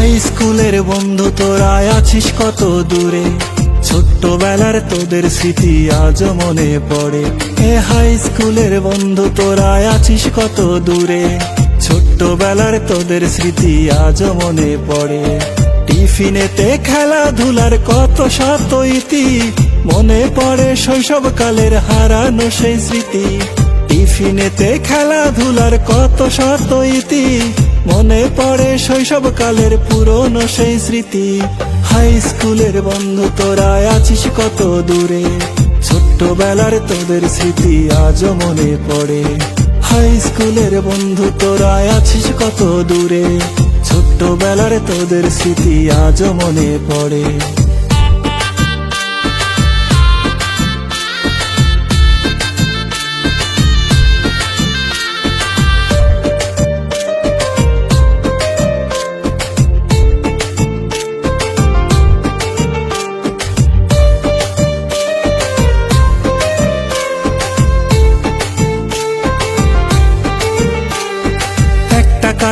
High স্কুলের বন্ধু, তোরা আছিস কত দূরে? ছোট্টবেলার তোদের স্মৃতি আজ মনে পড়ে। এ হাই স্কুলের বন্ধু, তোরা আছিস কত দূরে? ছোট্টবেলার তোদের স্মৃতি আজ মনে পড়ে। টিফিনেতে খেলাধুলার কত শত ইতি, মনে পড়ে শৈশবকালের হারানো সেই স্মৃতি। টিফিনেতে খেলাধুলার কত শত ইতি মনে পড়ে শৈশব কালের পুরনো সেই স্মৃতি। হাই স্কুলের বন্ধু, তোরা আছিস কত দূরে? ছোট্টবেলার তোদের স্মৃতি আজও মনে পড়ে। হাই স্কুলের বন্ধু, তোরা আছিস কত দূরে? ছোট্টবেলার তোদের স্মৃতি আজও মনে পড়ে।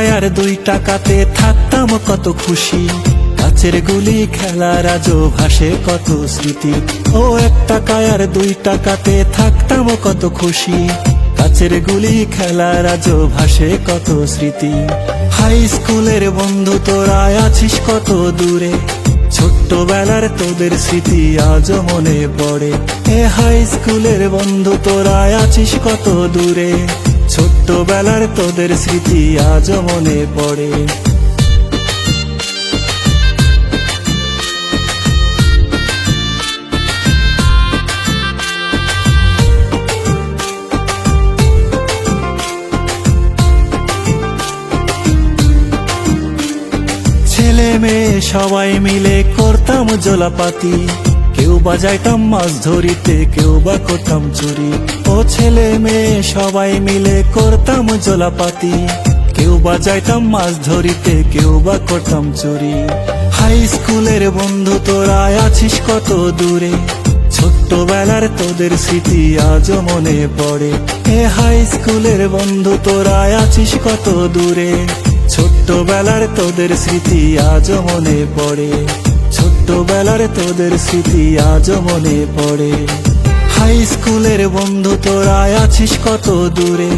আর দুই টাকাতে থাকতাম কত খুশি। কাছের গুলি খেলার আজও ভাসে কত স্মৃতি। ও এক টাকায় আর দুই টাকাতে থাকতাম কত খুশি। কাছের গুলি খেলার আজও ভাসে কত স্মৃতি। হাই স্কুলের বন্ধু তোরা আছিস কত দূরে। ছোট্টবেলার তোদের স্মৃতি আজও মনে পড়ে। এ হাই স্কুলের বন্ধু তোরা আছিস কত দূরে। ছোট্টবেলার তোদের স্মৃতি আজও মনে পড়ে। সবাই মিলে করতাম জোলাপাতি। কেউ বা বাজাইতাম মাছ ধরিতে, কেউ বা করতাম চুরি। ও ছেলে মেয়ে সবাই মিলে করতাম জোলাপাতি। কেউ বা বাজাইতাম মাছ ধরিতে, কেউ বা করতাম চুরি। হাই স্কুলের বন্ধু, তোরা আছিস কত দূরে? ছোট্টবেলার তোদের স্মৃতি আজও মনে পড়ে। এ হাই স্কুলের বন্ধু, তোরা আছিস কত দূরে? ছোট্টবেলার তোদের স্মৃতি আজও মনে পড়ে। ছোট্টবেলার তোদের স্মৃতি আজও মনে পড়ে। হাই স্কুলের বন্ধু তোরা আছিস কত দূরে?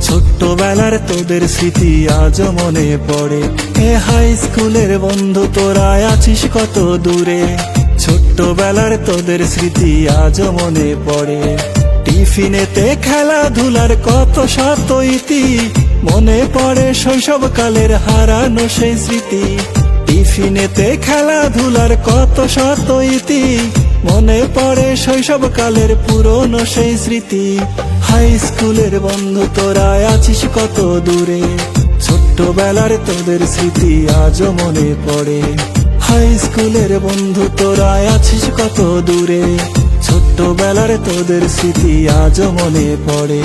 ছোট্টবেলার তোদের স্মৃতি আজও মনে পড়ে। এ হাই স্কুলের বন্ধু তোরা আছিস কত দূরে? ছোট্টবেলার তোদের স্মৃতি আজও মনে পড়ে। টিফিনেতে খেলাধুলার কত শত ইতি মনে পড়ে শৈশবকালের হারানো সেই স্মৃতি। টিফিনেতে খেলাধুলার কত শত ইতি। মনে পড়ে শৈশবকালের পুরনো সেই স্মৃতি। হাই স্কুলের বন্ধু, তোরা আছিস কত দূরে? ছোট্টবেলার তোদের স্মৃতি আজও মনে পড়ে। হাই স্কুলের বন্ধু, তোরা আছিস কত দূরে? ছোট্টবেলার তোদের স্মৃতি আজও মনে পড়ে।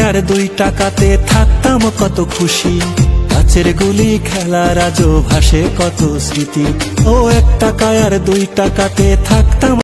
টাকায় দুই টাকাতে থাকতাম কত খুশি। কাছের গুলি খেলা আজও ভাসে কত স্মৃতি। ও এক টাকায় আর দুই টাকাতে থাকতাম